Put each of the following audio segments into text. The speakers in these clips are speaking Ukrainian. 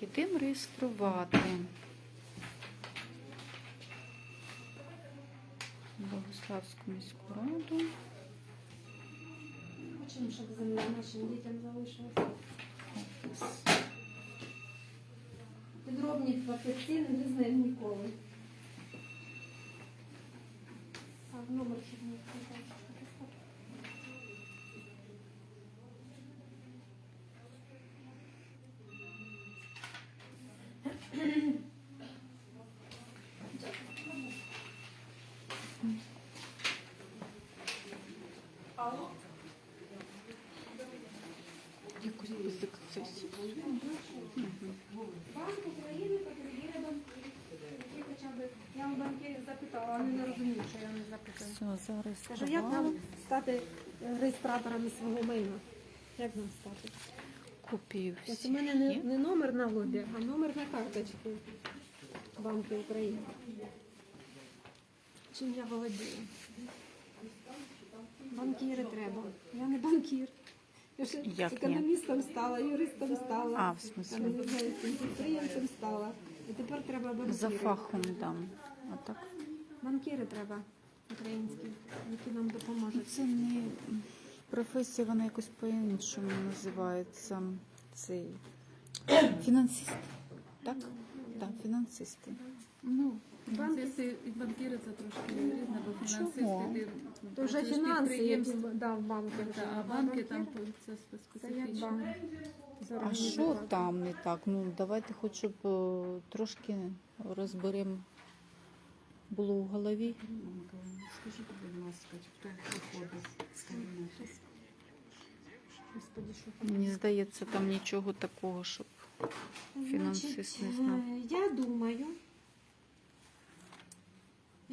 ідемо реєструвати. Богославську міську раду. Хочемо, щоб земля нашим дітям залишилася. Підробні папірці не знаємо ніколи. А номер щоб не. Банк України потребує банків. Я у банкірів запитала, а вони не розуміють, що я не запитую. Все, Кажу, як нам стати реєстраторами свого майна? Як нам стати? Ось у мене не, не номер на лобі, а номер на карточці Банку України. Чим я володію? Банкіри треба. Я не банкір. Я ще Як ні? економістом стала, юристом стала. А, в Там, не знаю, підприємцем стала. І тепер треба банкіри. За фахом дам. Отак. Банкіри треба українські, які нам допоможуть. Це не професія, вона якось по-іншому називається. Цей фінансист. Так? Так, фінансисти. Ну, Фінансисти і банкіри це трошки різне, бо фінансисти ти То вже працюєш фінанси, які да, в банки. вже. та, а банки там це це як специфічно. банк. а що зорганізувати. там не так? Ну, давайте хоч щоб е, трошки розберемо було в голові. Скажіть, будь ласка, хто приходить з кабінету? Господи, що там? Мені здається, там нічого такого, щоб Фінансист не знав. е, Я думаю,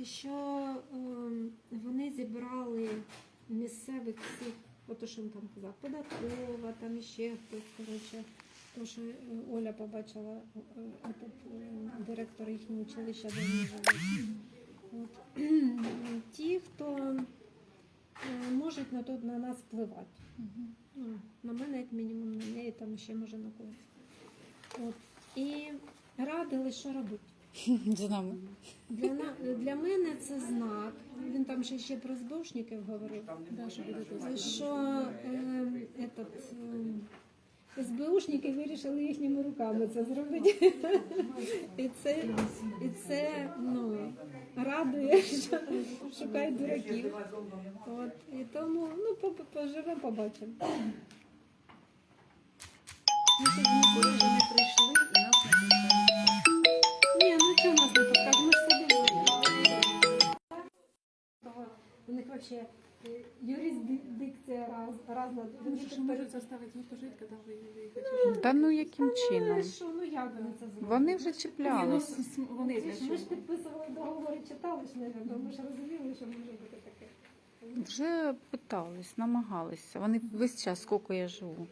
що ем, вони зібрали місцевих всіх, ото що він там казав, податкова, там іще хтось, коротше, то, що е, Оля побачила, е, е, этот, е, директор їхнього училища, де вони. От. Ті, хто можуть на, то- на нас впливати. Ну, на мене, як мінімум, на неї, там ще може на когось. От. І радили, що робити. З нами. Для, на, для мене це знак. Він там ще, ще про збушників говорив. Да, що буде тут. Що е, этот, е, СБУшники вирішили їхніми руками це зробити. І це, і це ну, радує, що шукають дураків. От. І тому ну, по- по- поживемо, побачимо. Ми ніколи вже не прийшли Них взагалі юрисдикція раз, разна. Вони ж можуть заставити їх пожити, коли ви виїхати. Та ну яким Ну, чином? що, ну як вони це зроблять? Вони вже Ні, ну, с- с- Вони Ми для ж- Ми ж чого? підписували договори, читали ж, мабуть, ми ж розуміли, що може бути таке. Вже питались, намагалися. Вони весь час, скільки я живу,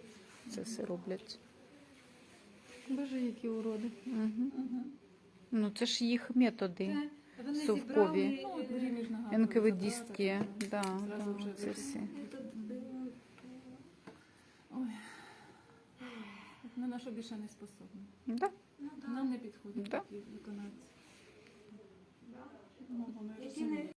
це все роблять. Боже, які уроди. Угу. Ну це ж їх методи. Вони Совкові. зібрали, Ну, НКВДістські. Да, да, це всі. Ой. На нашу більше не способна. Да. ну. Нам не підходять Да. такі виконавці. Ну, вони Які не,